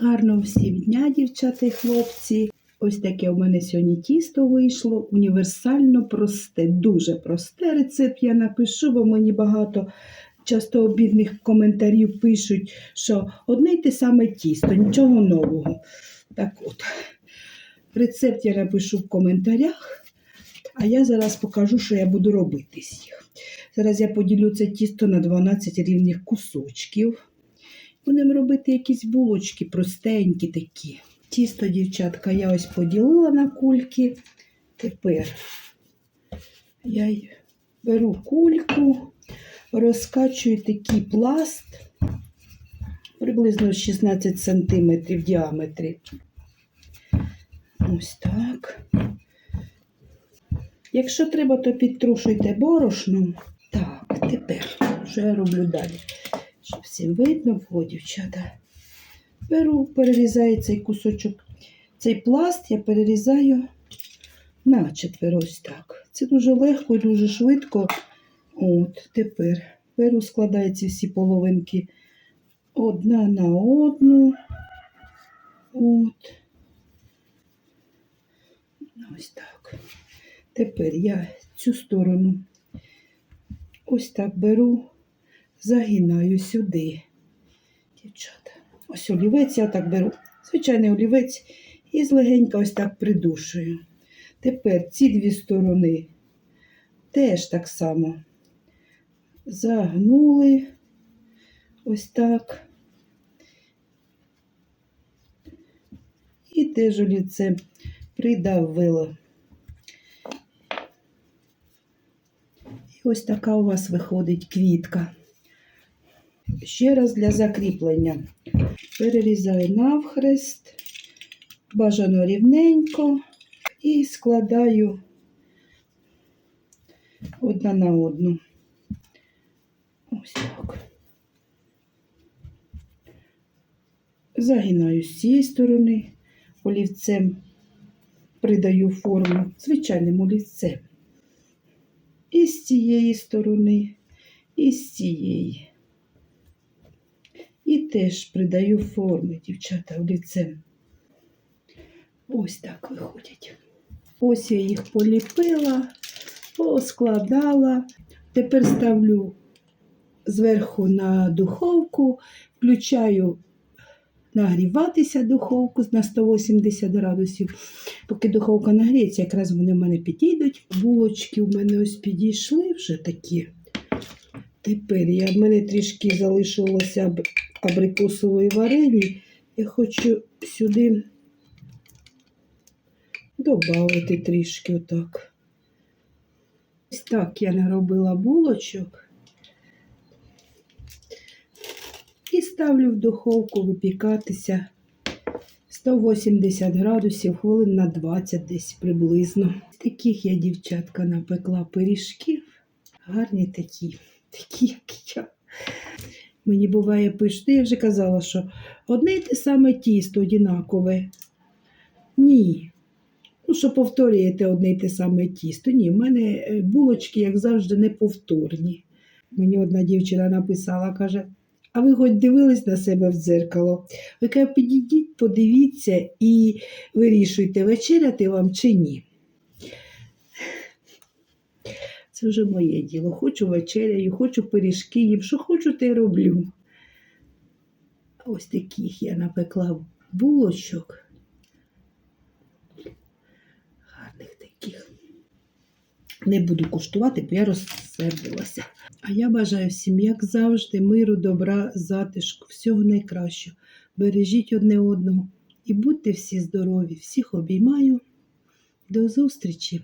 Гарного всім дня, дівчата і хлопці. Ось таке у мене сьогодні тісто вийшло. Універсально просте, дуже просте рецепт я напишу, бо мені багато часто обідних коментарів пишуть, що одне й те саме тісто, нічого нового. Так от, рецепт я напишу в коментарях, а я зараз покажу, що я буду робити з їх. Зараз я поділю це тісто на 12 рівних кусочків. Будемо робити якісь булочки простенькі такі. Тісто, дівчатка, я ось поділила на кульки. Тепер я беру кульку, розкачую такий пласт приблизно 16 см в діаметрі. Ось так. Якщо треба, то підтрушуйте борошном. Так, тепер, що я роблю далі? Всім видно було, дівчата. Беру, перерізаю цей кусочок, цей пласт я перерізаю на четверо ось так. Це дуже легко і дуже швидко. От, тепер беру, складаю ці всі половинки одна на одну. От. Ось так. Тепер я цю сторону ось так беру, загинаю сюди. Дівчата. Ось олівець я так беру. Звичайний олівець і злегенька ось так придушую. Тепер ці дві сторони теж так само загнули ось так. І теж олівцем придавила. І ось така у вас виходить квітка. Ще раз для закріплення. Перерізаю навхрест, бажано рівненько і складаю одна на одну. Ось так. Загинаю з цієї сторони, олівцем придаю форму звичайним олівцем. І з цієї сторони, і з цієї. Теж придаю форми, дівчата, олівцем. Ось так виходять. Ось я їх поліпила, поскладала. Тепер ставлю зверху на духовку, включаю нагріватися духовку на 180 градусів. Поки духовка нагріється, якраз вони в мене підійдуть. Булочки у мене ось підійшли вже такі. Тепер я, в мене трішки залишилося абрикосової варені. Я хочу сюди додати трішки отак. Ось так я наробила булочок. І ставлю в духовку випікатися 180 градусів, хвилин на 20 десь приблизно. Таких я, дівчатка, напекла пиріжків. Гарні такі, такі, як я. Мені буває пишуть, я вже казала, що одне й те саме тісто однакове. Ні. Ну, що повторюєте одне й те саме тісто. Ні, в мене е, булочки, як завжди, неповторні. Мені одна дівчина написала, каже, а ви хоч дивились на себе в дзеркало? Ви каже, підійдіть, подивіться і вирішуйте, вечеряти вам чи ні. Це вже моє діло. Хочу вечеряю, хочу пиріжки їм, що хочу, те роблю. Ось таких я напекла булочок. Гарних таких. Не буду куштувати, бо я розсердилася. А я бажаю всім, як завжди, миру, добра, затишку, всього найкращого. Бережіть одне одного і будьте всі здорові. Всіх обіймаю. До зустрічі!